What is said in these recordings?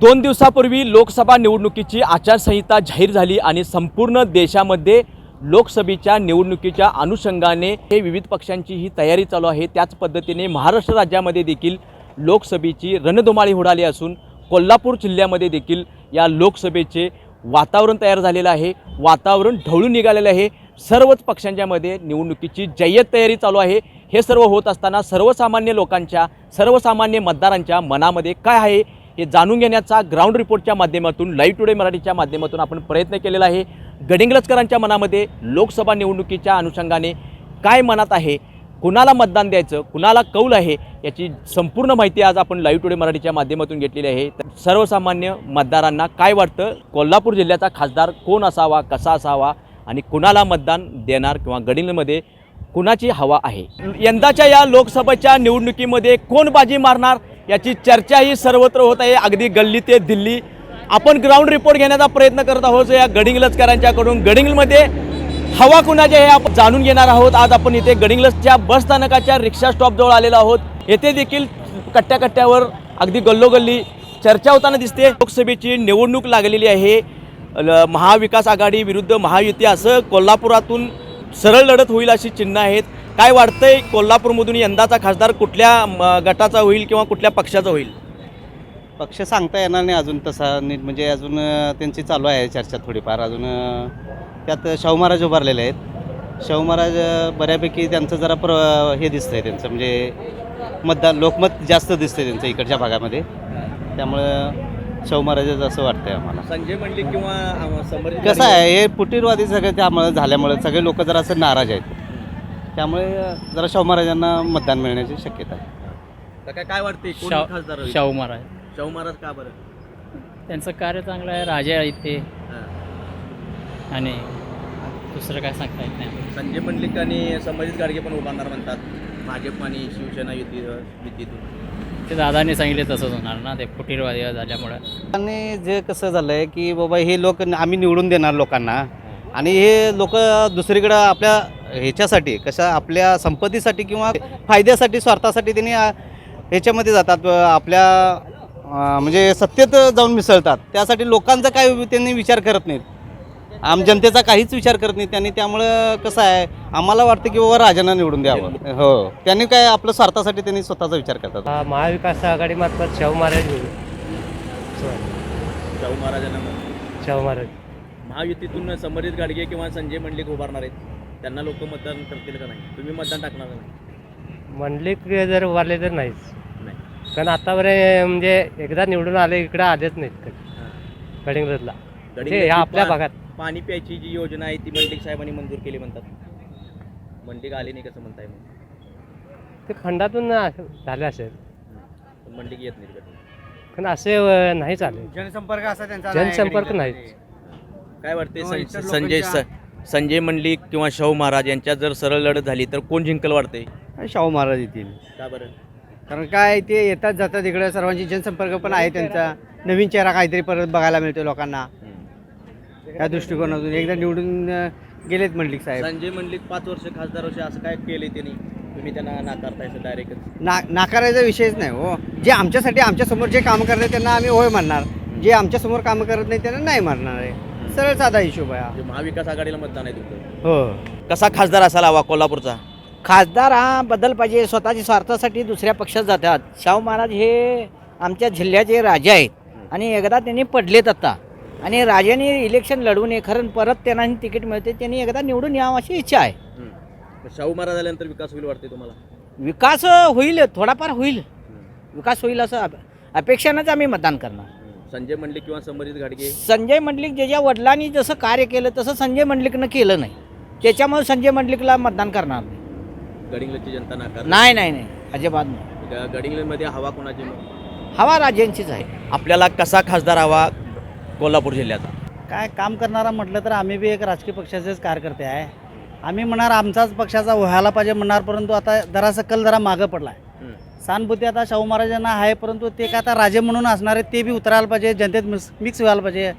दोन दिवसापूर्वी लोकसभा निवडणुकीची आचारसंहिता जाहीर झाली आणि संपूर्ण देशामध्ये लोकसभेच्या निवडणुकीच्या अनुषंगाने हे विविध पक्षांची ही तयारी चालू आहे. त्याच पद्धतीने महाराष्ट्र राज्यामध्ये देखील लोकसभेची रणधुमाळी उडाली असून कोल्हापूर जिल्ह्यामध्ये देखील या लोकसभेचे वातावरण तयार झालेलं आहे. वातावरण ढवळून निघालेलं आहे. सर्वच पक्षांच्यामध्ये निवडणुकीची जय्यत तयारी चालू आहे. हे सर्व होत असताना सर्वसामान्य लोकांच्या सर्वसामान्य मतदारांच्या मनामध्ये काय आहे? हे जाणून घेण्याचा ग्राउंड रिपोर्टच्या माध्यमातून लाईव्ह टुडे मराठीच्या माध्यमातून आपण प्रयत्न केलेला आहे. गडिंगलजकरांच्या मनामध्ये लोकसभा निवडणुकीच्या अनुषंगाने काय मनात आहे कुणाला मतदान द्यायचं कुणाला कौल आहे याची संपूर्ण माहिती आज आपण लाईव्ह टुडे मराठीच्या माध्यमातून घेतलेली आहे. तर सर्वसामान्य मतदारांना काय वाटतं कोल्हापूर जिल्ह्याचा खासदार कोण असावा कसा असावा आणि कुणाला मतदान देणार किंवा गडिंगमध्ये कुणाची हवा आहे? यंदाच्या या लोकसभेच्या निवडणुकीमध्ये कोण बाजी मारणार याची चर्चाही सर्वत्र होत आहे. अगदी गल्ली ते दिल्ली. आपण ग्राउंड रिपोर्ट घेण्याचा प्रयत्न करत आहोत. या गडिंगलजकरांच्याकडून गडिंगमध्ये हवा कुणाची हे आपण जाणून घेणार आहोत. आज आपण इथे गडिंग्लजच्या बस स्थानकाच्या रिक्षा स्टॉपजवळ आलेलो आहोत. येथे देखील कट्ट्या कट्ट्यावर अगदी गल्लोगल्ली चर्चा होताना दिसते. लोकसभेची निवडणूक लागलेली आहे. ल- महाविकास आघाडी विरुद्ध महायुती असं कोल्हापुरातून सरळ लढत होईल अशी चिन्ह आहेत. काय वाटतंय कोल्हापूरमधून यंदाचा खासदार कुठल्या गटाचा होईल किंवा कुठल्या पक्षाचा होईल? पक्ष सांगता येणार नाही अजून तसा नीट म्हणजे अजून त्यांची चालू आहे चर्चा थोडीफार. अजून त्यात शाहू महाराज उभारलेले आहेत. शाहू महाराज बऱ्यापैकी त्यांचं जरा प्र हे दिसतंय त्यांचं म्हणजे मतदान लोकमत जास्त दिसतंय त्यांचं इकडच्या भागामध्ये. त्यामुळं शाहू महाराजच असं वाटतंय आम्हाला. संजय मंडलिक किंवा कसं आहे हे फुटीरवादी सगळे त्यामुळे झाल्यामुळे सगळे लोक जरा असं नाराज आहेत. त्यामुळे जरा शाहू महाराजांना मतदान मिळण्याची शक्यता आहे. काय काय वाटते कोण शाहू खासदार होईल? शाहू महाराज. शाहू महाराज का बरं? त्यांचं कार्य चांगलं आहे राजे आहेत ते. हां. आणि दुसरं काय सांगता येत नाही. संजय मंडलिक आणि संभाजीत गाडगे पण उभारणार म्हणतात. भाजप आणि शिवसेना युती युतीतून ते दादाने सांगितले तसंच होणार ना ते फुटीरवादी झाल्यामुळं. आणि जे कसं झालं आहे की बाबा हे लोक आम्ही निवडून देणार लोकांना. आणि हे लोक दुसरीकडं आपल्या ह्याच्यासाठी कशा आपल्या संपत्तीसाठी किंवा फायद्यासाठी स्वार्थासाठी त्यांनी ह्याच्यामध्ये जातात आपल्या म्हणजे सत्तेत जाऊन मिसळतात. त्यासाठी लोकांचा काय त्यांनी विचार करत नाहीत. आम जनतेचा काहीच विचार करत नाही त्यांनी त्यामुळं कसं आहे आम्हाला वाटतं की बाबा राजांना निवडून द्यावं. हो. त्यांनी काय आपल्या स्वार्थासाठी त्यांनी स्वतःचा विचार करतात. हा, महाविकास आघाडी मार्फत शाहू महाराज शाहू महाराजांना. शाहू महाराज. महायुतीतून संभाजीत गाडगे किंवा संजय मंडलिक उभारणार आहेत. त्यांना लोक मतदान करतील का नाही? तुम्ही मतदान टाकणार का नाही? मंडलिक जर उभारले तर नाहीच. नाही. कारण आतापर्यंत म्हणजे एकदा निवडून आले इकडे आलेच नाहीत कधी. हां. कडिंगला ह्या आपल्या पा- भागात. पाणी प्यायची जी योजना आहे ती मंडलिक साहेबांनी मंजूर केली म्हणतात. मंडलिक आली नाही कसं म्हणताय मग? ते खंडातून झालं असेल पण मंडलिक येत नाही कधी. पण असे अं, नाही चालेल जनसंपर्क असा त्यांचा जनसंपर्क नाहीच. काय वाटते संजय स- संजय मंडलिक किंवा शाहू महाराज यांच्यात जर सरळ लढत झाली तर कोण जिंकल वाटते शाहू महाराज येतील. का बरं? कारण काय ते येतात जातात इकडे. सर्वांची जनसंपर्क पण आहे त्यांचा. नवीन चेहरा काहीतरी परत बघायला मिळतो लोकांना. या दृष्टिकोनातून. एकदा निवडून अं, गेलेत मंडलिक साहेब. संजय मंडलिक पाच वर्ष खासदार वर्ष असं काय केले त्यांनी? तुम्ही त्यांना नाकारताय डायरेक्ट ना नाकारायचा विषयच नाही हो. जे आमच्यासाठी आमच्यासमोर जे काम करतात त्यांना आम्ही होय म्हणणार. जे आमच्यासमोर कामं करत नाही त्यांना नाही म्हणणार आहे. सरळ साधा हिशोब आहे हा. महाविकास आघाडीला मतदान आहे तुमचं. हो. कसा खासदार असायला हवा कोल्हापूरचा? खासदार हा बदल पाहिजे स्वतःच्या स्वार्थासाठी दुसऱ्या पक्षात जातात. शाहू महाराज हे आमच्या जिल्ह्याचे राजे आहेत आणि एकदा त्यांनी पडलेत आता. आणि राजाने इलेक्शन लढवून ये खरं परत त्यांना तिकीट मिळते त्यांनी एकदा निवडून यावं अशी इच्छा आहे. शाहू महाराज आल्यानंतर विकास होईल वाटते तुम्हाला? विकास होईल थोडाफार होईल. विकास होईल असं अप- अपेक्षानंच आम्ही मतदान करणार. संजय मंडलिक किंवा संभाजीत गाडगे संजय मंडलिक ज्याच्या वडिलांनी जसं कार्य केलं तसं संजय मंडलिकनं केलं नाही. त्याच्यामुळे संजय मंडलिकला मतदान करणार नाही. गडिंग्लजची जनता नाकार नाही. नाही नाही अजिबात नाही. गडिंग्लजमध्ये हवा कोणाची मग? हवा राज्यांचीच आहे. आपल्याला कसा खासदार हवा कोल्हापूर जिल्ह्याचा? काय काम करणारा म्हटलं तर आम्ही बी एक राजकीय पक्षाचेच कार्यकर्ते आहे. आम्ही म्हणणार आमचाच पक्षाचा व्हायला पाहिजे म्हणणार परंतु आता जरासा कल जरा मागं पडला आहे. सहानुभूती आता शाहू महाराजांना आहे परंतु ते काय आता राजे म्हणून असणार आहेत ते बी उतरायला पाहिजे जनतेत मिक्स मिक्स व्हायला पाहिजे.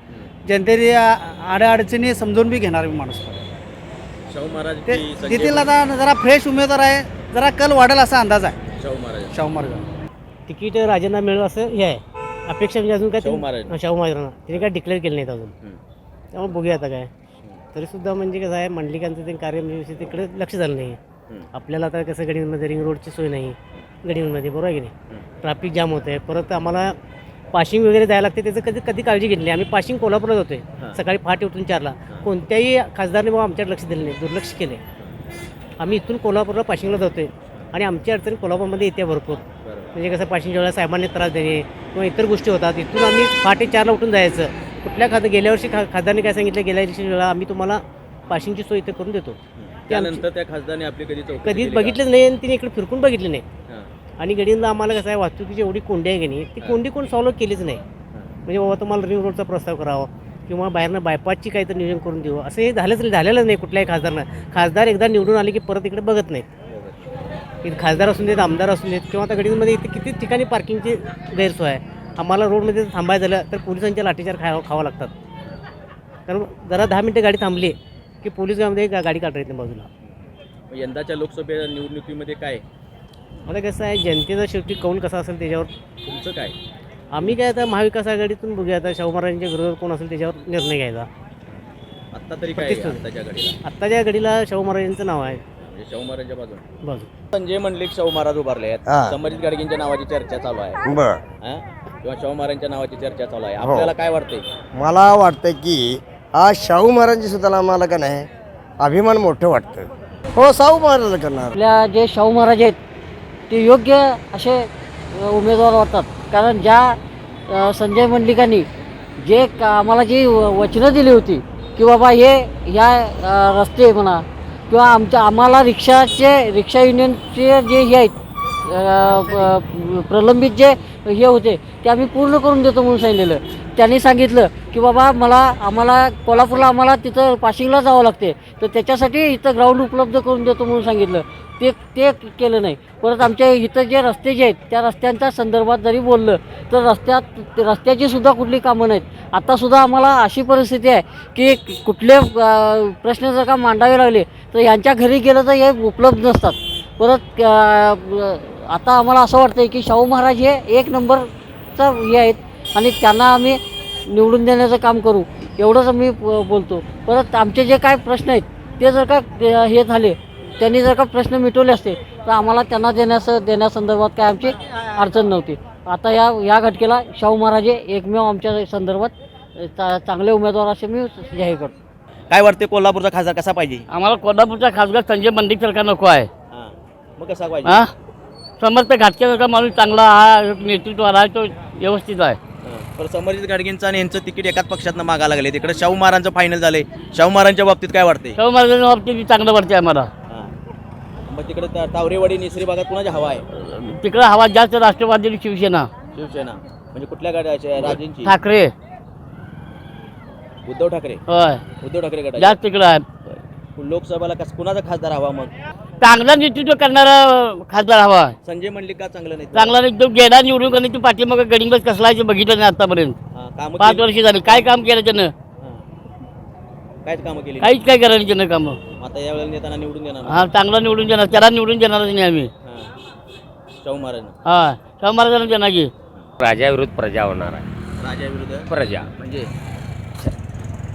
जनतेने अडचणी समजून बी घेणार माणूस. पाहिजे. शाहू महाराज ते की तिथील आता जरा फ्रेश उमेदवार आहे जरा कल वाढेल असा अंदाज आहे. शाहू महाराज. शाहू महाराज. तिकीट राजांना मिळेल असं हे आहे. अपेक्षा म्हणजे अजून काय शाहू महाराज. शाहू महाराजांना. तिने काय डिक्लेअर केलं नाहीत अजून. त्यामुळे बघूया आता काय. तरीसुद्धा म्हणजे कसं आहे मंडलिकांचं ते कार्य म्हणजे तिकडे लक्ष झालं नाही. आपल्याला आता कसं गडिंगमध्ये रिंग रोडची सोय नाही. गडिंगमध्ये बरोबर आहे की नाही? ट्रॅफिक जाम होतं आहे परत आम्हाला पाशिंग वगैरे द्यायला लागते त्याचं कधी कधी काळजी घेतली. आम्ही पाशिंग कोल्हापूरला जातोय. सकाळी पहाटे उठून चारला. कोणत्याही खासदारने बाबा आमच्याकडे लक्ष दिलं नाही दुर्लक्ष केले आम्ही इथून कोल्हापूरला पाशिंगला जातोय. आणि आमची अडचण कोल्हापूरमध्ये येते भरपूर. म्हणजे कसं पाशिंगच्या वेळेला साहेबांनी त्रास देणे किंवा इतर गोष्टी होतात इथून आम्ही पहाटे चारला उठून जायचं. कुठल्या खात गेल्या वर्षी खा खासदारने काय सांगितलं गेल्या वर्षी वेळेला आम्ही तुम्हाला पाशिंगची सोय इथं करून देतो. त्यानंतर त्या खासदाराने आपली कधी चौकशी कधीच केली का? बघितलंच नाही आणि तिने इकडे फिरकून बघितलं नाही. हां. आणि गडींना आम्हाला कसं आहे वाहतुकीची एवढी कोंडी आहे की नाही ती कोंडी कोण सॉल्व्ह केलीच नाही. म्हणजे बाबा तुम्हाला रिंग रोडचा प्रस्ताव करावा किंवा बाहेरनं बायपासची काहीतरी नियोजन करून देऊ. असं हे झालंच नाही झालेलंच नाही कुठल्याही खासदारनं. खासदार एकदा निवडून आले की परत इकडे बघत नाहीत. इथे खासदार असून देत आमदार असून देत किंवा आता गडीमध्ये इथे किती ठिकाणी पार्किंगची गैरसोय आहे. आम्हाला रोडमध्ये जर थांबायचं झालं तर पोलिसांच्या लाठीचार खावा खावा लागतात. कारण जरा दहा मिनटं गाडी थांबली की पोलीस गा- गाडी काढता येत नाही बाजूला. यंदाच्या लोकसभे निवडणुकीमध्ये काय? मला कसं आहे जनतेचा शेवटी कौल कसा असेल त्याच्यावर तुमचं काय? आम्ही काय आता महाविकास आघाडीतून बघूया आता शाहू महाराजांच्या विरोधात कोण असेल त्याच्यावर निर्णय घ्यायचा. आत्ता तरी काय आहे. आत्ताच्या घडीला? आत्ताच्या घडीला शाहू महाराजांचं नाव आहे. म्हणजे शाहू महाराजांच्या बाजून बाजू. संजय मंडलिक शाहू महाराज उभारले आहेत. हा. संभाजी गाडगेंच्या नावाची चर्चा चालू आहे. बर. हां? किंवा शाहू महाराजांच्या नावाची चर्चा चालू आहे. हो. आपल्याला काय वाटतंय? मला वाटतं की आज शाहू महाराजांची सुद्धा आम्हाला का नाही? अभिमान मोठं वाटतं. हो शाहू महाराज करणार. आपल्या जे शाहू महाराज आहेत ते योग्य असे उमेदवार वाटतात. कारण ज्या अ, संजय मंडलिकांनी जे का- आम्हाला जी व- वचनं दिली होती की बाबा हे ह्या अ, रस्ते म्हणा किंवा आमच्या आम्हाला रिक्षाचे रिक्षा युनियनचे जे हे आहेत अ, प- प्रलंबित जे हे होते ते आम्ही पूर्ण करून देतो म्हणून सांगितलेलं. त्यांनी सांगितलं की बाबा मला आम्हाला कोल्हापूरला आम्हाला तिथं पाशिंगला जावं लागते. तर त्याच्यासाठी इथं ग्राउंड उपलब्ध करून देतो म्हणून सांगितलं. ते ते केलं नाही. परत आमच्या इथं जे रस्ते जे आहेत त्या रस्त्यांच्या संदर्भात जरी बोललं तर रस्त्यात रस्त्याची सुद्धा कुठली कामं नाहीत. आत्तासुद्धा आम्हाला अशी परिस्थिती आहे की कुठले प्रश्न जर का मांडावे लागले तर यांच्या घरी गेलं तर हे उपलब्ध नसतात. परत आता आम्हाला असं वाटतं की शाहू महाराज हे एक नंबरचा हे आहेत आणि त्यांना आम्ही निवडून देण्याचं काम करू एवढंच ब- बोलतो. परत आमचे जे काय प्रश्न आहेत ते जर का हे झाले त्यांनी जर का प्रश्न मिटवले असते तर आम्हाला त्यांना देण्यास देण्यासंदर्भात काय आमची अडचण नव्हती. आता या या घटकेला शाहू महाराज एकमेव आमच्या संदर्भात चा चांगले उमेदवार असे मी जाहीर करतो. काय वाटते कोल्हापूरचा खासदार कसा पाहिजे? आम्हाला कोल्हापूरचा खासदार संजय मंडिक सरकार नको आहे. हां. मग कसा पाहिजे? हा? समर्थ घाटकेसारखा माणूस चांगला हा नेतृत्वाला आहे तो व्यवस्थित आहे. पण समर्जित गाडगेंचं आणि यांचं तिकीट एकाच पक्षातनं मागा लागले. तिकडे शाहू महाराजांचं फायनल झालंय शाहू महाराजांच्या बाबतीत काय वाटते शाहू महाराजांच्या बाबतीत चांगलं वाटते आम्हाला. मग तिकडे तावरेवाडी निसरी भागात कुणाची हवा आहे? तिकडं हवा जास्त राष्ट्रवादी आणि शिवसेना. शिवसेना. म्हणजे कुठल्या गाड्याच्या राजेंची? ठाकरे. उद्धव ठाकरे? होय. उद्धव ठाकरे गटाची. जास्त तिकडं आहे. लोकसभेला कस कुणाचा खासदार हवा मग? चांगला नेतृत्व करणारा खासदार हवा संजय मंडलिक का चांगलं नाही चांगला एकदम गेला निवडून आणि तू पाठीमागं गडिंगच कसला आहे ते बघितलं नाही आतापर्यंत. हां, कामं पाच वर्ष झाली. काय काम केलं त्यानं? हां. कायच कामं केली काहीच काय करायला त्यानं कामं. आता यावेळेला नेताना निवडून देणार ना? हा चांगला निवडून देणार. त्याला निवडून देणारच नाही आम्ही. हां. शाहू महाराज हा शाहू महाराजांना देणार की? राजाविरुद्ध प्रजा होणार आहे. राजा विरुद्ध प्रजा. म्हणजे?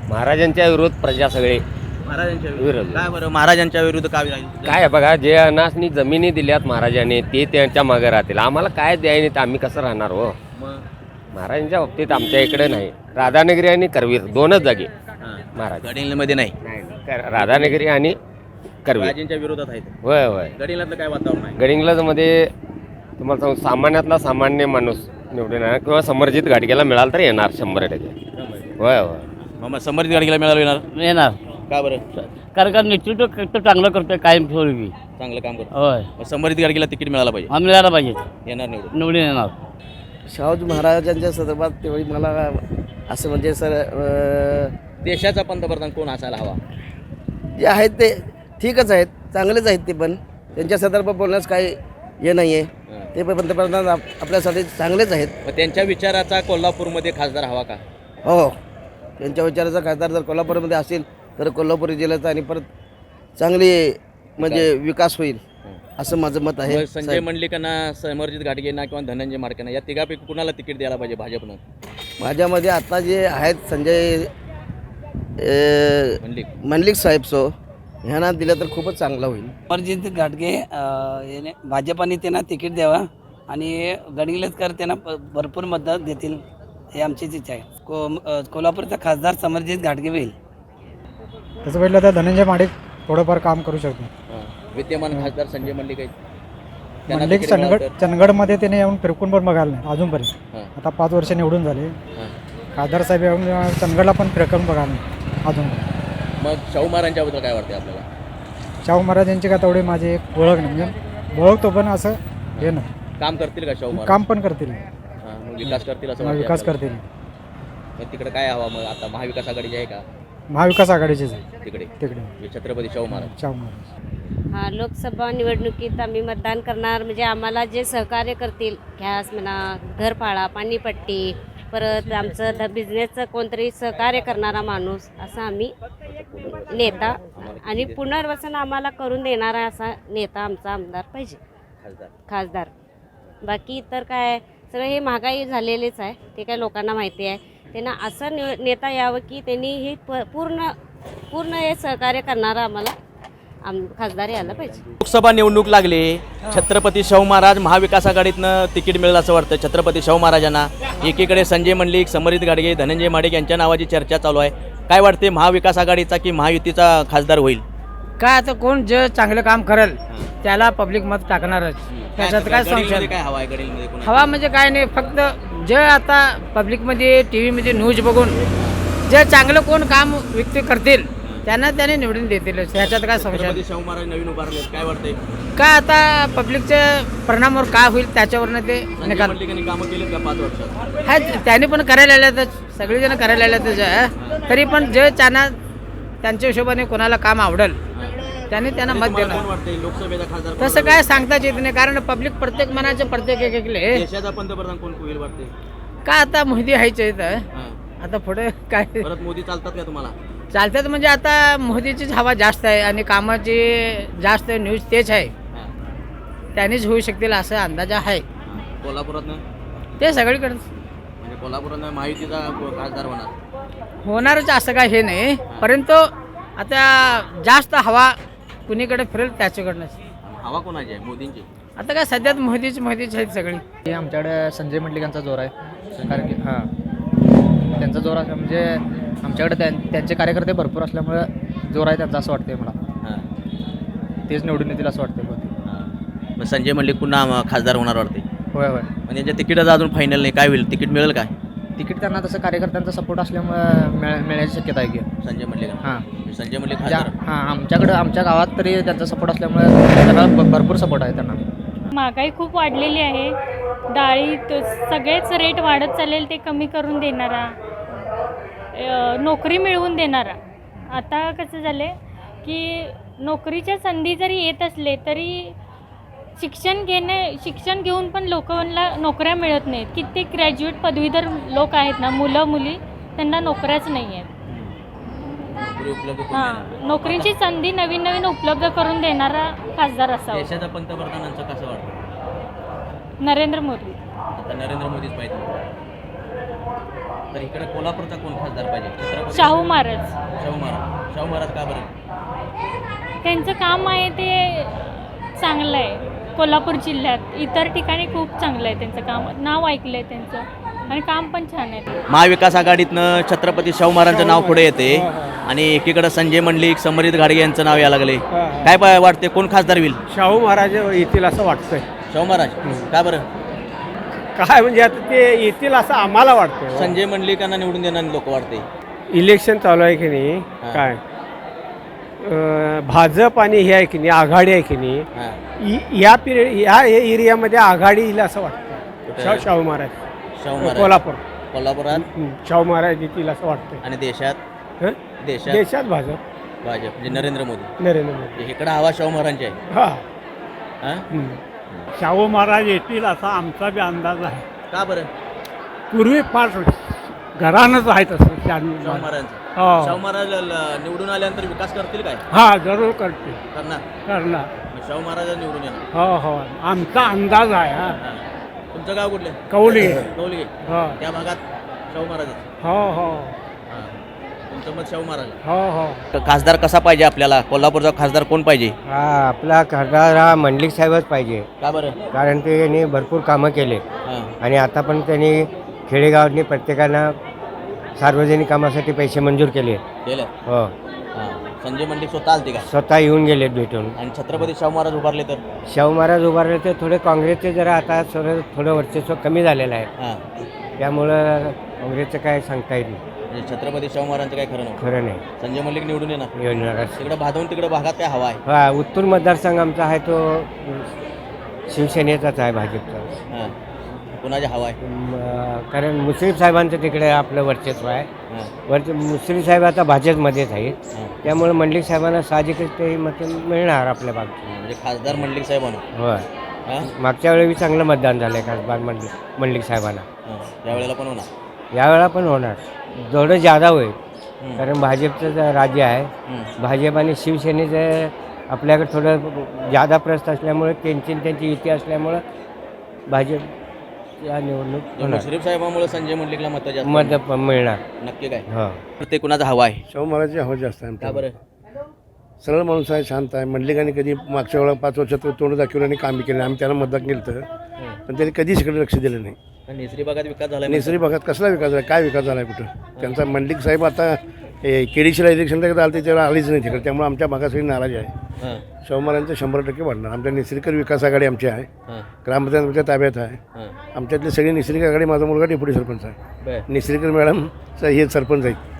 महाराजांच्या विरुद्ध प्रजा सगळे. महाराजांच्या विरुद्ध. विरुद्ध काय बरं महाराजांच्या विरुद्ध का काय आहे बघा जे अनासनी जमिनी दिल्यात महाराजांनी ते त्यांच्या मागे राहतील. आम्हाला काय द्याय नाही तर आम्ही कसं राहणार हो? मग? महाराजांच्या बाबतीत आमच्या इकडे नाही. राधानगरी आणि करवीर दोनच जागी. हां. महाराज. गडिंगलमध्ये नाही. नाही कर- राधानगरी आणि करवीर. राजेंच्या विरोधात आहेत. होय होय. गडिंगलातलं काय वातावरण आहे? गडिंग्लजमध्ये तुम्हाला सांगू सामान्यातला सामान्य माणूस निवडून येणार. किंवा समर्जित गाडगेला मिळाला तर येणार शंभर टक्के. होय होय. मग समर्जित गाडगेला मिळालं येणार? येणार. का बरं? कारण का नेतृत्व चांगलं करतोय कायम स्वरूपी चांगलं काम करतो होय. मग समर्जित गाडगेला तिकीट मिळालं पाहिजे. हा मिळायला पाहिजे. येणार निवडून निवडून येणार. शाहू महाराजांच्या संदर्भात तेवढी मला असं म्हणजे सर देशाचा पंतप्रधान कोण असायला हवा? जे आहेत ते ठीकच आहेत चांगलेच आहेत ते पण. त्यांच्या संदर्भात बोलण्यास काही हे नाही आहे. ते पण पंतप्रधान आप- आपल्यासाठी चांगलेच आहेत. मग त्यांच्या विचाराचा कोल्हापूरमध्ये खासदार हवा का? हो हो. त्यांच्या विचाराचा खासदार जर कोल्हापूरमध्ये असेल तर कोल्हापूर जिल्ह्याचा आणि परत चांगली म्हणजे विकास. होईल असं माझं मत आहे. संजय. मंडलिकांना समरजित घाटगेंना किंवा धनंजय माडकेंना या तिघापैकी कुणाला तिकीट द्यायला पाहिजे भाजपनं? माझ्यामध्ये आता जे आहेत संजय मंडलिक. साहेब सो ह्यांना दिलं तर खूपच चांगलं होईल. अमरजित घाटगे याने भाजपाने त्यांना तिकीट द्यावा आणि गडिंगलजकर त्यांना प- भरपूर मदत देतील हे आमचीच इच्छा आहे. को कोल्हापूरचा खासदार समरजित घाटगे होईल. तसं पहिलं तर धनंजय माडिक थोडंफार काम करू शकतो. विद्यमान खासदार संजय आहेत. त्यांना मंडलिक तिकीट मिळालं चंदगड चंदगडमध्ये त्याने येऊन फिरकून पण बघायला नाही अजूनपर्यंत. हां. आता पाच वर्ष निवडून झाले? हां. खासदार साहेब येऊन अं, चंदगडला पण फिरकून बघायला नाही अजूनपर्यंत. मग शाहू महाराजांच्याबद्दल काय वाटते आपल्याला? शाहू महाराजांची का तेवढी माझी एक ओळख नाही. म्हणजे ओळखतो पण असं हे नाही. काम करतील का शाहू महाराज? काम पण करतील. हां, मग विकास करतील असं वाटतंय विकास आपल्याला? करतील. मग तिकडे काय हवा मग? आता महाविकास आघाडीची आहे का? महाविकास आघाडीचेच आहे तिकडे. तिकडे. छत्रपती शाहू महाराज. शाहू महाराज. हा लोकसभा निवडणुकीत आम्ही मतदान करणार. म्हणजे आम्हाला जे सहकार्य करतील गॅस म्हणा घरफाळा पाणीपट्टी परत आमचं द बिझनेसचं कोणतरी सहकार्य करणारा माणूस असा आम्ही नेता आणि पुनर्वसन आम्हाला करून देणारा असा नेता आमचा आमदार पाहिजे. खासदार. खासदार. बाकी इतर काय सगळं हे महागाई झालेलेच आहे. ते काय लोकांना माहिती आहे. त्यांना असं नि नेता यावं की त्यांनी हे प पूर्ण पूर्ण हे सहकार्य करणारा आम्हाला आम खासदार यायला पाहिजे. लोकसभा निवडणूक लागली. छत्रपती शाहू महाराज महाविकास आघाडीतनं तिकीट मिळेल असं वाटतं. छत्रपती शाहू महाराजांना. एकीकडे संजय मंडलिक समरित गाडगे धनंजय माडिक यांच्या नावाची चर्चा चालू आहे. काय वाटते महाविकास आघाडीचा की महायुतीचा खासदार होईल? काय आता कोण जे चांगलं काम करेल त्याला पब्लिक मत टाकणारच. त्याच्यात काय संशय? काय हवा आहे? गडीमध्ये? हवा म्हणजे काय नाही फक्त जे आता पब्लिकमध्ये टी व्हीमध्ये न्यूज बघून जे चांगलं कोण काम व्यक्ती करतील त्यांना त्याने निवडून देतीलच ह्याच्यात काय संशय. छत्रपती शाहू महाराज नवीन उभारले काय वाटतंय? काय आता पब्लिकच्या परिणामावर काय होईल त्याच्यावरनं ते निकाल मंडलिकांनी कामं केलीत का पाच वर्षात? हा त्यांनी पण करायला आल्यातच सगळेजण करायला आल्यातच. तरी पण जे त्यांना त्यांच्या हिशोबाने कोणाला काम आवडेल त्याने त्यांना मत देणार तसं? काय सांगताच येत नाही कारण पब्लिक प्रत्येक मनाचे प्रत्येक एक देशाचा पंतप्रधान कोण होईल वाटते का आता मोदी हां. आता पुढे काय? परत मोदी चालतात का तुम्हाला? चालतात म्हणजे आता मोदीचीच हवा जास्त आहे आणि कामाची जास्त न्यूज तेच आहे. त्यांनीच होऊ शकतील असं अंदाज आहे. कोल्हापुरातनं? ते सगळीकडे. म्हणजे खासदार होणार. होणारच असं काय हे नाही. परंतु आता जास्त हवा कुणीकडे फिरेल त्याच्याकडनंच हवा कोणाची आहे? मोदींची. आता काय सध्यात मोदीच मोदीच आहेत सगळी. हे आमच्याकडे संजय मंडलिकांचा जोर आहे. कारण की हां. त्यांचा जोर असं म्हणजे आमच्याकडे त्यां त्यांचे कार्यकर्ते भरपूर असल्यामुळं जोर आहे त्यांचा असं वाटतंय मला. हां. तेच निवडून येतील असं वाटतंय बहुतेक. हां. मग संजय मंडलिक पुन्हा खासदार होणार वाटते होय होय. म्हणजे त्यांच्या तिकीटाचं अजून फायनल नाही. काय होईल? तिकीट मिळेल काय? तिकीट त्यांना तसं कार्यकर्त्यांचा सपोर्ट असल्यामुळं मिळ मिळण्याची शक्यता आहे की. संजय मंडलिक हां. संजय ज्या खासदार. हां आमच्याकडं आमच्या गावात तरी त्यांचा सपोर्ट असल्यामुळे त्यांना भ- भरपूर सपोर्ट आहे त्यांना. महागाई खूप वाढलेली आहे. डाळी त- सगळेच रेट वाढत चालेल ते कमी करून देणारा. अ, नोकरी मिळवून देणारा. आता कसं झालं की नोकरीच्या संधी जरी येत असले तरी शिक्षण घेणे शिक्षण घेऊन पण लोकांना नोकऱ्या मिळत नाहीत. कित्येक ग्रॅज्युएट पदवीधर लोक आहेत ना मुलं मुली त्यांना नोकऱ्याच नाही आहेत नोकरी उपलब्ध करून हां. नोकरीची संधी नवीन नवीन उपलब्ध करून देणारा खासदार असावा. देशाचा पंतप्रधानांचं कसं वाटतं? नरेंद्र मोदी. आता नरेंद्र मोदीच पाहिजे. तर इकडे कोल्हापूरचा कोण खासदार पाहिजे? छत्रपती शाहू महाराज. शाहू महाराज. शाहू महाराज का बरं? त्यांचं काम आहे ते कोल्हापूर जिल्ह्यात. इतर ठिकाणी खूप चांगलं आहे त्यांचं काम. नाव ऐकलं आहे त्यांचं. आणि काम पण छान आहे. महाविकास आघाडीतनं छत्रपती शाहू महाराजांचं नाव पुढे येते. आणि एकीकडे संजय मंडलिक समरित गाडगे यांचं नाव यायला लागले. काय पाय- वाटते कोण खासदार होईल? शाहू महाराज येतील असं वाटतंय. शाहू महाराज. का बरं? काय म्हणजे आता ते येतील असं आम्हाला वाटतं संजय मंडलिकांना निवडून देणारे लोक वाटते इलेक्शन चालू आहे की नाही? हां. काय? अं, भाजप आणि हे आहे की नाही आघाडी आहे की नाही इ- या पिरियड या एरियामध्ये आघाडी येईल असं वाटतं. कुठे? शा- शाहू महाराज. शाहू महाराज. कोल्हापूर. कोल्हापुरात? हं, शाहू महाराज येतील असं वाटतंय आणि देशात? हं? देशात? देशात भाजप. भाजप म्हणजे नरेंद्र मोदी. नरेंद्र मोदी. म्हणजे इकडं हवा शाहू महाराजांची आहे. हा. हां? हं. शाहू महाराज येतील असा आमचा बी अंदाज आहे. का बरं? पूर्वी फार घरानंच आहे तसं शाहू महाराजांचं. हो. शाहू महाराज ल- निवडून आल्यानंतर विकास करतील काय? हा जरूर करते करणार? करणार. मग शाहू महाराज निवडून येणार. हो हो. आमचा अंदाज आहे हा. हा. तुमचं गाव कुठलं? कौली. कौलगे हो. त्या भागात शाहू महाराज हो हो. तुमचं मत शाहू महाराज हो हो. खासदार कसा पाहिजे आपल्याला? कोल्हापूरचा खासदार कोण पाहिजे? हा आपला खासदार हा मंडलिक साहेबच पाहिजे. का बरं? कारण ते त्यांनी भरपूर कामं केले. हा. आणि आता पण त्यांनी खेडेगावातनी प्रत्येकानं सार्वजनिक कामासाठी पैसे मंजूर केले. केलं? हो. हा. संजय मंडिक स्वतः आलते का? स्वतः येऊन गेलेत भेटून. आणि छत्रपती शाहू महाराज उभारले तर? शाहू महाराज उभारले तर थोडे काँग्रेसचे जरा आता थोडं थोडं वर्चस्व कमी झालेलं आहे. हा. त्यामुळं काँग्रेसचं काय सांगता नाही. म्हणजे छत्रपती शाहू महाराजांचं काय खरं नाही? खरं नाही. संजय मल्लिक निवडून येणार. येणार तिकडे भादवून तिकडे भागात काय हवा आहे? हा उत्तूर मतदारसंघ आमचा आहे तो शिवसेनेचाच आहे भाजपचा. हा. कुणाची हवा आहे म, कारण मुश्रीफ साहेबांचं तिकडे आपलं वर्चस्व आहे हा. वरच मुश्रीफ साहेब आता भाजपमध्येच आहेत हा. त्यामुळे मंडलिक साहेबांना साहजिकच ते मत मिळणार आपल्या बाबतीत म्हणजे खासदार मंडलिक साहेब म्हणून होय हा? मागच्या वेळी चांगलं मतदान झालं आहे खासदार मंडलिक मंडलिक साहेबांना हा. यावेळेला पण होणार यावेळा पण होणार जेवढं जादा होईल. कारण भाजपचं जे राज्य आहे. भाजप आणि शिवसेनेचं आपल्याकडे थोडं जादा प्रस्त असल्यामुळे त्यांची आणि त्यांची युती असल्यामुळं भाजप या निवडणूक होणार. मुश्रीफ साहेबांमुळे संजय मंडलिकला मत जास्त मत प- मिळणार. नक्की काय? हो. ते कुणाचा हवा आहे? शाहू महाराजची हवा जास्त आहे का बरं? सरळ माणूस आहे शांत आहे. मंडलिकांनी कधी मागच्या वेळा पाच वर्षात तोंड दाखवलं आणि कामे केले आम्ही त्याला मतदान केलं तर पण त्यांनी कधीच इकडे लक्ष दिलं नाही. आणि नेसरी भागात विकास झाला नेसरी भागात कसला विकास झाला? काय विकास झाला आहे कुठं त्यांचा मंडलिक साहेब आता हे केडीशीला इलेक्शनला एकदा आले त्याला आलीच नाही तिकडे. त्यामुळे आमच्या भागात सगळी नाराज आहे. महाराजांचं शंभर टक्के वाढणार आमच्या निसर्गकर विकास आघाडी आमची आहे. हां. ग्रामपंचायतच्या ताब्यात आहे. हां. आमच्यातले सगळे निसर्ग आघाडी माझा मुलगा डेप्युटी सरपंच आहे. निसर्गकर मॅडम हे सरपंच आहेत हां हां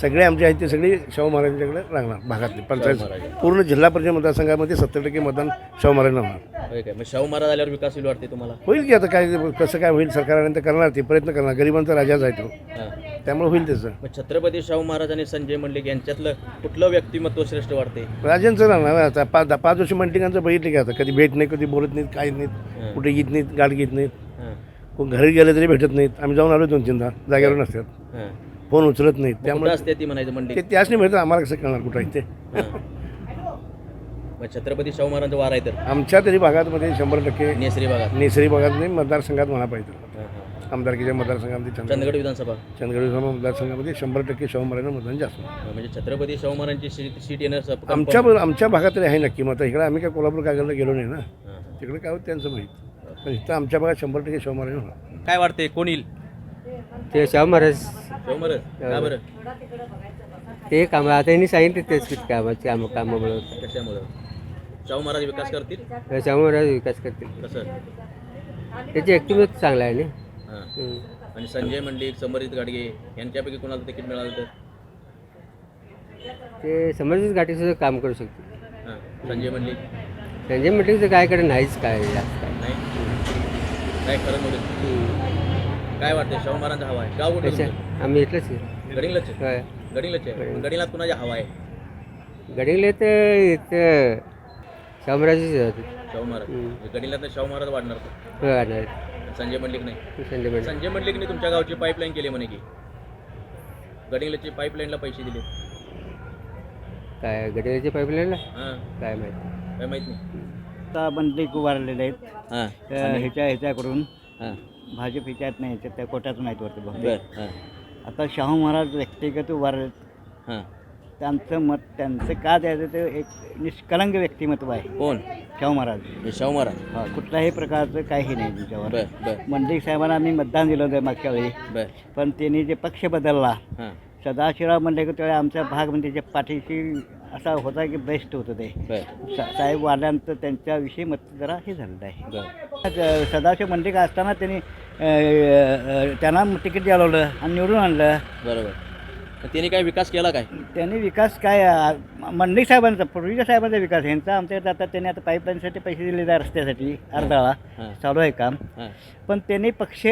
सगळे आमचे आहेत ते सगळे शाहू महाराजांच्याकडे लागणार भागातले. पंचायत. पूर्ण जिल्हा परिषद मतदारसंघामध्ये सत्तर टक्के मतदान शाहू महाराजांना होणार. होय काय? मग शाहू महाराज आल्यावर विकास होईल वाटते तुम्हाला? होईल की आता काय कसं काय होईल सरकारनंतर करणार ते प्रयत्न करणार. गरिबांचा राजाच आहे तो. हां. त्यामुळे होईल त्याचं. मग छत्रपती शाहू महाराज आणि संजय मंडलिक यांच्यातलं कुठलं व्यक्तिमत्व श्रेष्ठ वाटते? राजांचं राहणार. आता पाच दहा- पाच वर्ष मंडलिकांचं बघितलं की आता. कधी भेट नाही कधी बोलत नाहीत काय नाहीत. कुठे येत नाहीत गाठ घेत नाहीत. हां. कोण घरी गेले तरी भेटत नाहीत. आम्ही जाऊन आलो दोन तीनदा जागेवर नसतात. हां. फोन उचलत कुठं त्यामुळे असते ती म्हणायचं मंडलिक ते त्याच नाही भेटत आम्हाला कसं कळणार कुठं आहे ते. मग छत्रपती शाहू महाराजांचं वार आहे तर? आमच्या तरी भागामध्ये शंभर टक्के नेसरी भागात. नेसरी भागात नाही मतदारसंघात म्हणा पाहिजे. हां, हां. आमदारकीच्या मतदारसंघामध्ये चंद चंदगड विधानसभा. चंदगड विधानसभा मतदारसंघामध्ये शंभर टक्के शाहू महाराजांना मतदान जास्त. म्हणजे छत्रपती शाहू महाराजांची सीट सीट येणार सप- आमच्या आमच्या भागात तरी आहे नक्की मग इकडे आम्ही काय कोल्हापूर कागदला गेलो नाही ना. हां. तिकडे काय होतं त्यांचं माहीत. पण इथं आमच्या भागात शंभर टक्के शाहू महाराज होणार. काय वाटते कोण येईल? ते शाहू महाराज शाहू महाराज का बरं? ते काम आता त्यांनी सांगितलं तेच कामाचे काम कामामुळे. कशामुळं? शाहू महाराज विकास करतील? शाहू महाराज विकास करतील. कसं? त्याची ॲक्टिव्हिटी चांगला आहे ना. हां. आणि संजय मंडिक समरित गाडगे यांच्यापैकी कोणाला तिकीट मिळालं तर? ते समर्जित गाठीसुद्धा काम करू शकते हां संजय मंडिक संजय म्हटलं तर काय कडे नाहीच काय जास्त काय. नाही? काय खरं नव्हतं काय वाटते शाहू महाराजांचा हवा आहे. गाव कुठे त्याच्या आम्ही इथलंच आहे. गडिंगलच आहे? होय. गडिंगलच आहे. कुणाच्या हवा आहे? गडिंगले तर इथं शाहू महाराजच होते शाहू महाराज हम्म. गडिंगलात शाहू महाराज वाढणार का? होय आणणार संजय मंडिक नाही. संजय म्हटलं संजय मंडलिकने तुमच्या गावची पाईपलाईन केली म्हणे की. गडिंगलाची पाईपलाईनला पैसे दिले. काय गडिंगल्याच्या पाईपलाईनला हां. काय माहिती. काय माहीत नाही. आता मंडलिक उभारलेले आहेत. हां. अ, ह्याच्या ह्याच्याकडून. हां. भाजप ह्याच्यात नाही ह्याच्यात त्या वरती बहुतेक. बर हां. आता शाहू महाराज व्यक्तिगत उभारले हां. त्यांचं मत त्यांचं का द्यायचं ते एक निष्कलंक व्यक्तिमत्व आहे. कोण? शाहू महाराज. हे शाहू महाराज. हा कुठल्याही प्रकारचं काही नाही त्यांच्यावर. बर बर. मंडलिक साहेबांना आम्ही मतदान दिलं होतं मागच्या वेळी. बर. पण त्यांनी जे पक्ष बदलला हां. सदाशिवराव मंडलिक त्यावेळी आमच्या भाग म्हणजे त्याच्या पाठीशी असा होता की बेस्ट होतं ते. बर. सा- साहेब वाढल्यानंतर त्यांच्याविषयी मत जरा हे झालेलं आहे. सदाशिव मंडलिक असताना त्यांनी अ, अ, त्यांना तिकीट दिलवलं आणि निवडून आणलं. बरोबर. त्यांनी काय विकास केला काय? त्यांनी विकास काय अ, मंडलिक साहेबांचा पूर्वीच्या साहेबांचा विकास यांचा आमच्या इथं आता त्यांनी आता पाईपलाईनसाठी पैसे दिले त्या रस्त्यासाठी अर्धाळा. हां. चालू आहे काम. हां. पण त्यांनी पक्ष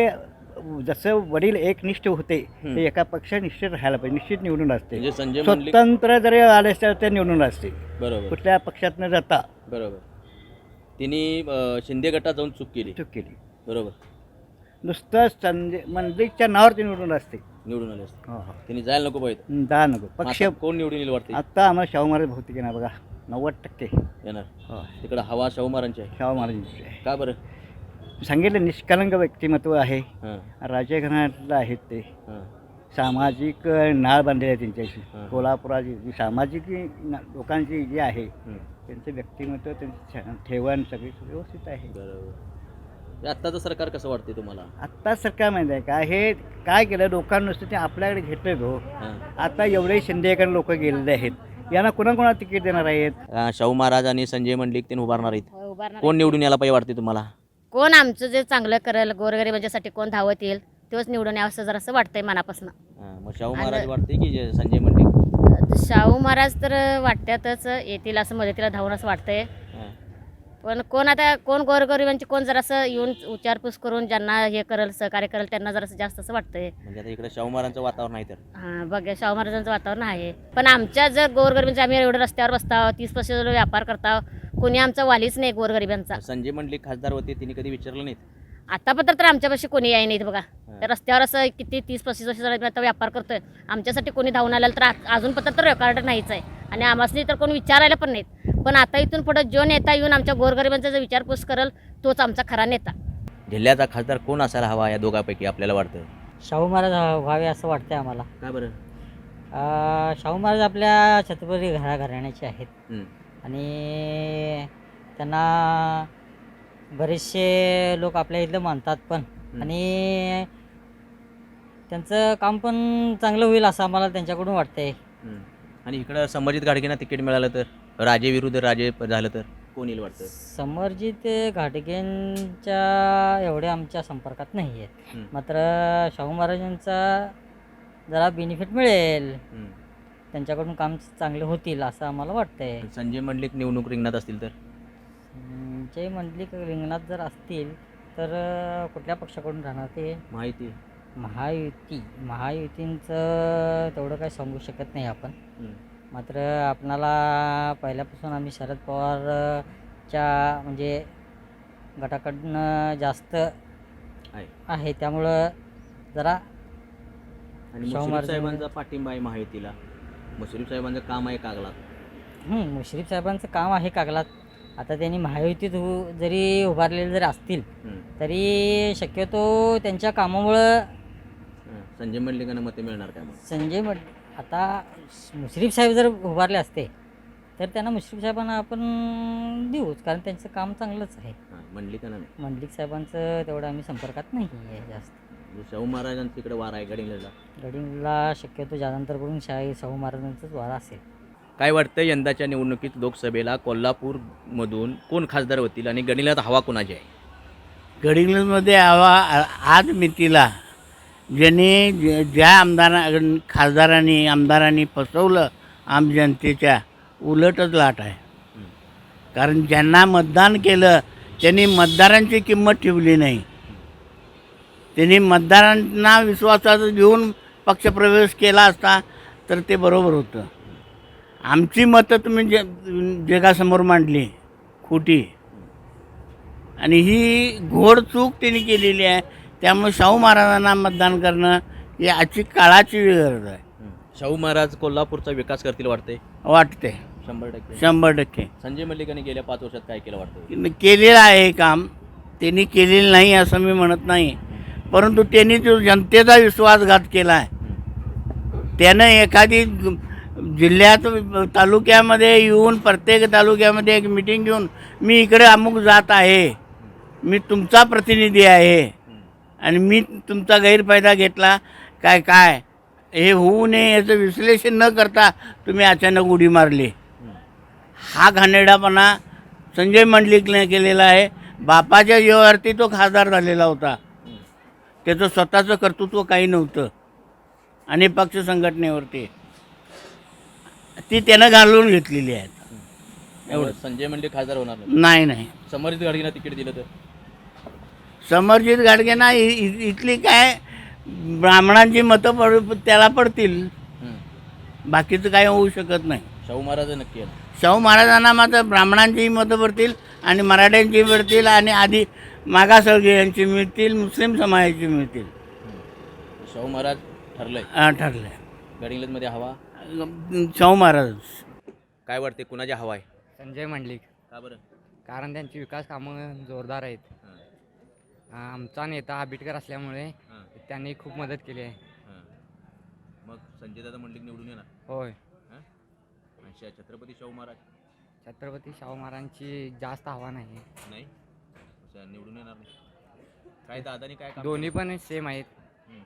जसं वडील एकनिष्ठ होते. ते एका पक्षनिष्ठ राहायला पाहिजे निश्चित निवडून असते. म्हणजे संजय मंडलिक स्वतंत्र जरी आले असते ते निवडून असते. बरोबर. कुठल्या पक्षात न जाता. बरोबर. त्यांनी अं, शिंदे गटात जाऊन चूक केली. चूक केली. बरोबर. नुसतं संजय मंडलिकच्या नावावर ते निवडून असते. निवडून आले असते. हो हो. त्यांनी जायला नको पाहिजे दहा नको. पक्ष आता कोण निवडून येईल वाटते? आत्ता आम्हाला शाहू महाराज आहे ना बघा. नव्वद टक्के. येणार. हो. तिकडे हवा शाहू महाराजांची आहे. शाहू महाराजांची. का बरं? सांगितलं निष्कलंक व्यक्तिमत्व आहे. हां. राजे घराण्यातलं आहेत ते. सामाजिक नाळ बांधलेली आहे त्यांच्याशी. कोल्हापुराची जी सामाजिक लोकांची जी आहे. त्यांचं व्यक्तिमत्व त्यांचं ठेवण सगळी व्यवस्थित आहे. बरोबर. आत्ताचं सरकार कसं वाटते तुम्हाला? आत्ता सरकार माहिती आहे का? हे काय केलं? लोकांना नुसतं ते आपल्याकडे घेतलं हो. हां. आता एवढे शिंदेकडे लोक गेलेले आहेत. यांना कोणाकोणाला तिकीट देणार आहेत? शाहू महाराज आणि संजय मंडलिक ते उभारणार आहेत. कोण निवडून यायला पाहिजे वाटते तुम्हाला? कोण आमचं जे चांगलं करेल गोरगरिबांच्यासाठी कोण धावत येईल तेव्हाच निवडून यावं असं जरासं वाटतंय मनापासून. हां, मग शाहू महाराज वाटते की जे संजय मंडलिक शाहू महाराज तर वाटत्यातच येतील असं मदतीला धावून असं वाटतंय. हां. पण कोण आता कोण गोरगरिबांची कोण जरासं येऊन विचारपूस करून ज्यांना हे करेल सहकार्य करेल त्यांना जरासं जास्त असं वाटतंय. म्हणजे आता इकडे शाहू महाराजांचं वातावरण आहे तर. हां बघ शाहू महाराजांचं वातावरण आहे. पण आमच्या जर गोरगरिबांचे आम्ही एवढं रस्त्यावर बसताव तीस पस्तीस जण व्यापार करताव कोणी आमचा वालीच नाही गोरगरिबांचा संजय मंडलिक खासदार होते तिने कधी विचारलं नाहीत? आतापत्र तर आमच्यापाशी कोणी याय नाहीत बघा. त्या रस्त्यावर असं किती तीस पस्तीस वर्ष झाले आता व्यापार करतोय. आमच्यासाठी कोणी धावून आलं तर आ- अजून पत्र तर रेकॉर्ड नाहीच आहे. आणि आम्हाला तर कोणी विचारायला पण नाहीत. पण आता इथून पुढे जो नेता येऊन आमच्या गोरगरिबांचा जर विचारपूस करेल तोच आमचा खरा नेता. जिल्ह्याचा खासदार कोण असायला हवा या दोघांपैकी आपल्याला वाटतं? शाहू महाराज व्हावे असं वाटतंय आम्हाला. का बरं? अं, शाहू महाराज आपल्या छत्रपती घरा घराण्याचे आहेत. हं. आणि त्यांना बरेचसे लोक आपल्या इथलं मानतात पण. आणि त्यांचं काम पण चांगलं होईल असं आम्हाला त्यांच्याकडून वाटतंय. आणि इकडं संभाजित गाडगेंना तिकीट मिळालं तर राजे विरुद्ध राजे झालं तर कोण येईल वाटतं समरजित घाटगेंच्या एवढ्या आमच्या संपर्कात नाही आहेत. मात्र शाहू महाराजांचा जरा बेनिफिट मिळेल. त्यांच्याकडून काम चांगले होतील असं आम्हाला वाटतंय. संजय मंडलिक निवडणूक रिंगणात असतील तर? जे मंडलिक रिंगणात जर असतील तर कुठल्या पक्षाकडून राहणार ते? माहिती महायुती. महायुतींचं तेवढं काही सांगू शकत नाही आपण. मात्र आपणाला पहिल्यापासून आम्ही शरद पवारच्या म्हणजे गटाकडनं जास्त आहे. आहे. त्यामुळं जरा आणि साहेबांचा पाठिंबा आहे माहितीला मुश्रीफ साहेबांचं काम आहे कागलात. हं, मुश्रीफ साहेबांचं काम आहे कागलात. आता त्यांनी महायुतीत उ जरी उभारलेले जरी असतील हं. तरी शक्यतो त्यांच्या कामामुळं हं. संजय मंडलिकांना मते मिळणार काय मग? संजय मड आता मुश्रीफ साहेब जर उभारले असते तर त्यांना मुश्रीफ साहेबांना आपण देऊच कारण त्यांचं काम चांगलंच आहे. हां मंडलिकांना नाही. मंडलिक साहेबांचं तेवढं आम्ही संपर्कात नाही आहे जास्त. म्हणजे शाहू महाराजांचं इकडे वार आहे गडिंगला गडिंगला शक्यतो जालंतर करून शाही शाहू महाराजांचाच वारा असेल. काय वाटतं यंदाच्या निवडणुकीत लोकसभेला कोल्हापूरमधून कोण खासदार होतील आणि गडिंगलात हवा कोणाची आहे? गडिंग्लजमध्ये आवा आज मितीला. ज्यांनी ज्या आमदारा खासदारांनी आमदारांनी फसवलं आम जनतेच्या उलटच लाट आहे. कारण ज्यांना मतदान केलं त्यांनी मतदारांची किंमत ठेवली नाही. त्यांनी मतदारांना विश्वासात घेऊन पक्षप्रवेश केला असता तर ते बरोबर होतं. आमची मतं तुम्ही जे जगासमोर मांडली खोटी. आणि ही घोड चूक त्यांनी केलेली आहे त्यामुळे शाहू महाराजांना मतदान करणं ही आजची काळाची गरज आहे. शाहू महाराज कोल्हापूरचा विकास करतील वाटते वाटते शंभर टक्के. शंभर टक्के. संजय मंडलिकांनी गेल्या पाच वर्षात काय केलं वाटतं केलेलं आहे हे काम. त्यांनी केलेलं नाही असं मी म्हणत नाही. परंतु त्यांनी जो जनतेचा विश्वासघात केला आहे त्यानं एखादी जिल्ह्यात तालुक्यामध्ये येऊन प्रत्येक तालुक्यामध्ये एक मिटिंग घेऊन मी इकडे अमुक जात आहे मी तुमचा प्रतिनिधी आहे आणि मी तुमचा गैरफायदा घेतला काय काय हे होऊ नये याचं विश्लेषण न करता तुम्ही अचानक उडी मारली. हा घाणेडापणा संजय मंडलिकने केलेला आहे. बापाच्या जीवावरती तो खासदार झालेला होता. त्याचं स्वतःचं कर्तृत्व काही नव्हतं. आणि पक्ष संघटनेवरती. ती त्यानं घालून घेतलेली आहेत. एवढं. संजय मंडलिक खासदार होणार नाही नाही. समर्जित गाडगेंना तिकीट दिलं तर? समरजित गाडगेंना इथली काय ब्राह्मणांची मतं पड त्याला पडतील. बाकीचं काय होऊ शकत नाही. शाहू महाराज नक्की शाहू महाराजांना मात्र ब्राह्मणांचीही मतं पडतील आणि मराठ्यांची पडतील आणि आधी मागासवर्गीयांची मिळतील मुस्लिम समाजाची मिळतील. शाहू महाराज ठरलंय. हा, ठरलं गडिंग्लजमध्ये हवा? शाहू महाराज. काय वाटते कुणाची हवा आहे? संजय मंडलिक. का बरं? कारण त्यांची विकास कामं जोरदार आहेत. हां आमचा नेता आंबेडकर असल्यामुळे हां त्यांनी खूप मदत केली आहे. हां मग संजय दादा मंडलिक निवडून येणार? होय. आणि शा- छत्रपती शाहू महाराज? छत्रपती शाहू महाराजांची जास्त हवा नाही नाही? अच्छा, निवडून येणार नाही. काय दादानी काय काम दोन्ही पण सेम आहेत. केलं?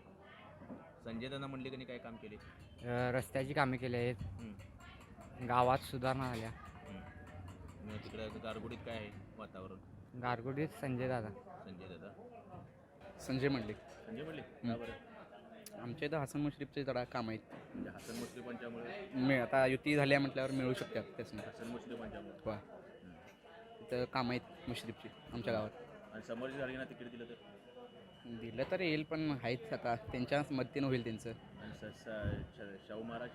संजय दादा मंडलिकांनी काय काम केले? अ, रस्त्याची कामे केली आहेत. गावात सुधारणा झाल्या. मग तिकडे गारगोडीत काय आहे वातावरण? गारगोडीत संजय दादा. संजय दादा. संजय मंडलिक संजय का बरं? आमच्या इथं हसन मुश्रीफचे जरा काम आहेत. म्हणजे हसन मुश्रीफांच्यामुळे मिळ आता युती झाली आहे म्हटल्यावर मिळू शकतात त्याचं हसन मुश्रीफांच्यामुळे होय तिथं काम आहेत मुश्रीफची आमच्या गावात. आणि समोरची झाली ना तिकीट दिलं तर? दिलं तर येईल पण आहेत आता. त्यांच्या मदतीनं होईल त्यांचं. आणि स- स- श- शाहू महाराज?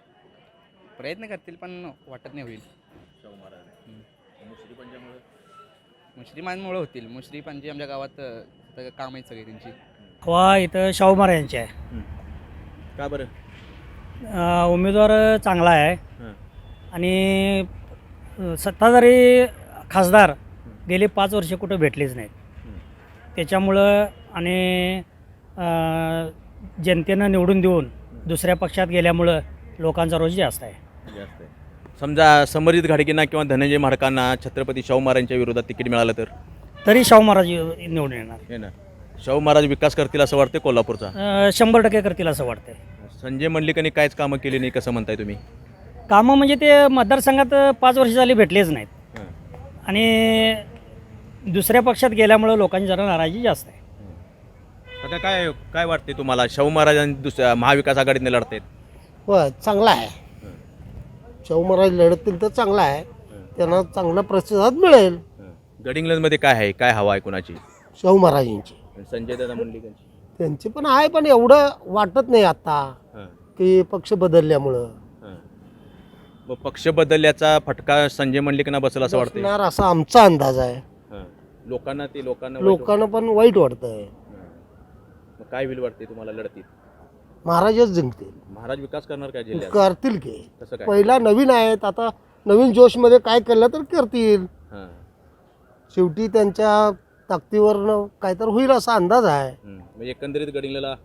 प्रयत्न करतील पण वाटत नाही होईल. शाहू महाराज. हं. मुश्रीफांच्यामुळे मुश्रीफांमुळे होतील. मुश्रीफांची आमच्या गावात अं, काम आहेत सगळी त्यांची. हवा इथं शाहू महाराजांची आहे. का बरं? अ, उमेदवार चांगला आहे. हं. आणि सत्ताधारी खासदार गेले पाच वर्ष कुठं भेटलेच नाहीत. त्याच्यामुळं आणि जनतेनं निवडून देऊन दुसऱ्या पक्षात गेल्यामुळं लोकांचा रोज जास्त आहे. जास्त आहे. समजा समरित घाडगेंना किंवा धनंजय महाडकांना छत्रपती शाहू महाराजांच्या विरोधात तिकीट मिळालं तर? तरी शाहू महाराज निवडून येणार. ना. शाहू महाराज विकास करतील असं वाटतं कोल्हापूरचा? शंभर टक्के करतील असं वाटतंय. संजय मंडलिकांनी काहीच कामं केली नाही कसं म्हणताय तुम्ही? कामं म्हणजे ते मतदारसंघात पाच वर्ष झाली भेटलेच नाहीत. आणि दुसऱ्या पक्षात गेल्यामुळं लोकांची जरा नाराजी जास्त आहे. आता काय काय वाटते तुम्हाला? शाहू महाराजांनी दुसऱ्या महाविकास आघाडीने लढतायत. हो चांगला आहे. शाहू महाराज लढतील तर चांगला आहे. त्यांना चांगला प्रतिसाद मिळेल. गडिंग्लजमध्ये काय आहे? काय हवा आहे कुणाची? शाहू महाराजांची. संजय दादा मंडलिकांची त्यांची पण आहे पण एवढं वाटत नाही आता हां. की पक्ष बदलल्यामुळं. पक्ष बदलल्याचा फटका संजय मंडलिकांना बसेल असं वाटतंय? बसणार असा आमचा अंदाज आहे. हां. लोकांना ते लोकांना वाईट लोकांना पण वाईट वाटतंय. वाटतं. हां. मग काय होईल वाटते तुम्हाला लढतीत? महाराजच जिंकतील. महाराज विकास करणार काय जिल्ह्यात? करतील की. कसं काय? पहिला नवीन आहेत आता नवीन जोशमध्ये काय केलं तर करतील. हां. शेवटी त्यांच्या ताकदीवरनं काय तर होईल असा अंदाज आहे. हं. म्हणजे एकंदरीत गडिंगला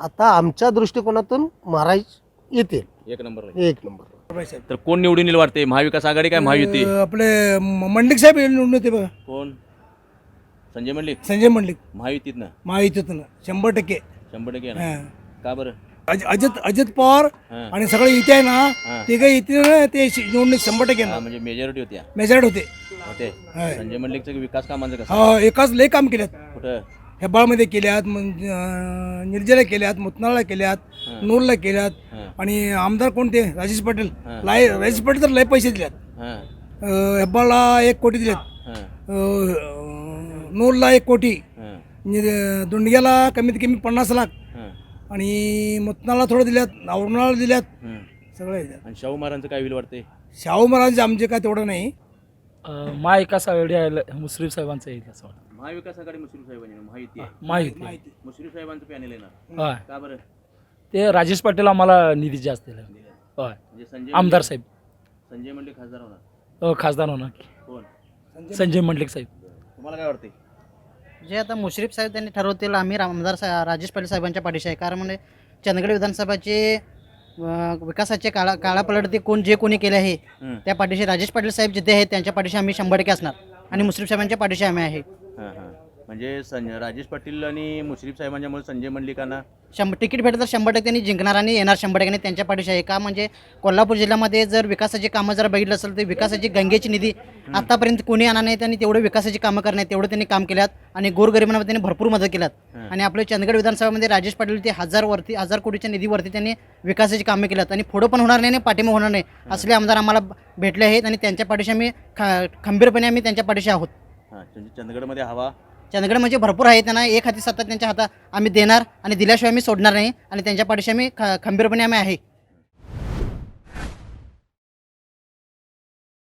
आता आमच्या दृष्टिकोनातून महाराज येतील. एक नंबर एक नंबर. तर कोण निवडून येईल वाटते महाविकास आघाडी काय महायुती? आपले मंडलिक साहेब निवडून येते बघा. कोण? संजय मंडलिक? संजय मंडलिक. महायुतीत ना महायुतीतून. शंभर टक्के. शंभर टक्के येणार. का बरं? अजित अजित पवार हां. आणि सगळे इथे आहे ना हां. ते काही इथे ना ते शि- निवडणूक शंभर टक्के हां, म्हणजे मेजॉरिटी होत्या. मेजॉरिटी होते. होते. संजय मंडलिकचं विकास कामांचं कसं? हा एकाच लय काम केल्यात. कुठं? हेब्बाळमध्ये केल्यात मग अं, निर्जला केल्यात मुतनाळला केल्यात. हां. नूरला केल्यात. आणि आमदार कोणते? राजेश पाटील. लाय राजेश पाटील तर लय पैसे दिल्यात हां. अं, हेब्बाळला एक कोटी दिल्यात हां. नूरला एक कोटी. दुंडग्याला कमीत कमी पन्नास लाख. हां. आणि मुतनाला थोडं दिल्यात औरणाला दिल्यात हं. सगळं दिल्यात. आणि शाहू महाराजांचं काय होईल वाटते शाहू महाराज आमचे काय तेवढं नाही. महाविकास आघाडी आहे मुश्रीफ साहेबांचं येईल असं वाटतं. महाविकास आघाडी मुश्रीफ साहेबांनी महायुती आहे. माहिती मुश्रीफ साहेबांचं पॅनल येणार. का बरं? ते राजेश पाटील आम्हाला निधी जास्त दिला. होय. म्हणजे संजय आमदार साहेब. संजय मंडलिक खासदार होणार. अ, खासदार होणार की. कोण? संजय मंडलिक साहेब. तुम्हाला काय वाटते जे आता मुश्रीफ साहेब त्यांनी ठरवतील आम्ही आमदार सा राजेश पाटील साहेबांच्या पाठीशी आहे. कारण म्हणजे चंदगड विधानसभाचे अं, विकासाचे काळा काळापलट ते कोण जे कोणी केले आहे हं. त्या पाठीशी राजेश पाटील साहेब जिथे आहेत त्यांच्या पाठीशी आम्ही शंभर टक्के असणार. आणि मुश्रीफ साहेबांच्या पाठीशी आम्ही आहे. हां हां. म्हणजे संजय राजेश पाटील आणि मुश्रीफ साहेबांच्यामुळे संजय मंडलिकांना शंभर तिकीट भेटलं तर शंभर टक्के त्यांनी जिंकणार आणि येणार शंभर टक्के त्यांच्या पाठीशी आहे. का म्हणजे कोल्हापूर जिल्ह्यामध्ये जर विकासाची कामं जर बघितलं असेल तर विकासाची गंगेची निधी आतापर्यंत कोणी आणा नाही त्यांनी तेवढे विकासाची कामं करण्यात तेवढं त्यांनी काम केल्यात आणि गोरगरिबांना त्यांनी भरपूर मदत केल्यात. आणि आपल्या चंदगड विधानसभामध्ये राजेश पाटील ते हजार वरती हजार कोटीच्या निधीवरती त्यांनी विकासाची कामं केल्यात. आणि पुढं पण होणार नाही आणि पाठीमाग होणार नाही असले आमदार आम्हाला भेटले आहेत आणि त्यांच्या पाठीशी आम्ही ख खंबीरपणे आम्ही त्यांच्या पाठीशी आहोत. हां चंदगडमध्ये हवा चंदगड म्हणजे भरपूर आहे त्यांना. एक हाती सत्ता त्यांच्या हातात आम्ही देणार आणि दिल्याशिवाय आम्ही सोडणार नाही आणि त्यांच्या पाठीशी आम्ही ख खंबीरपणे आम्ही आहे.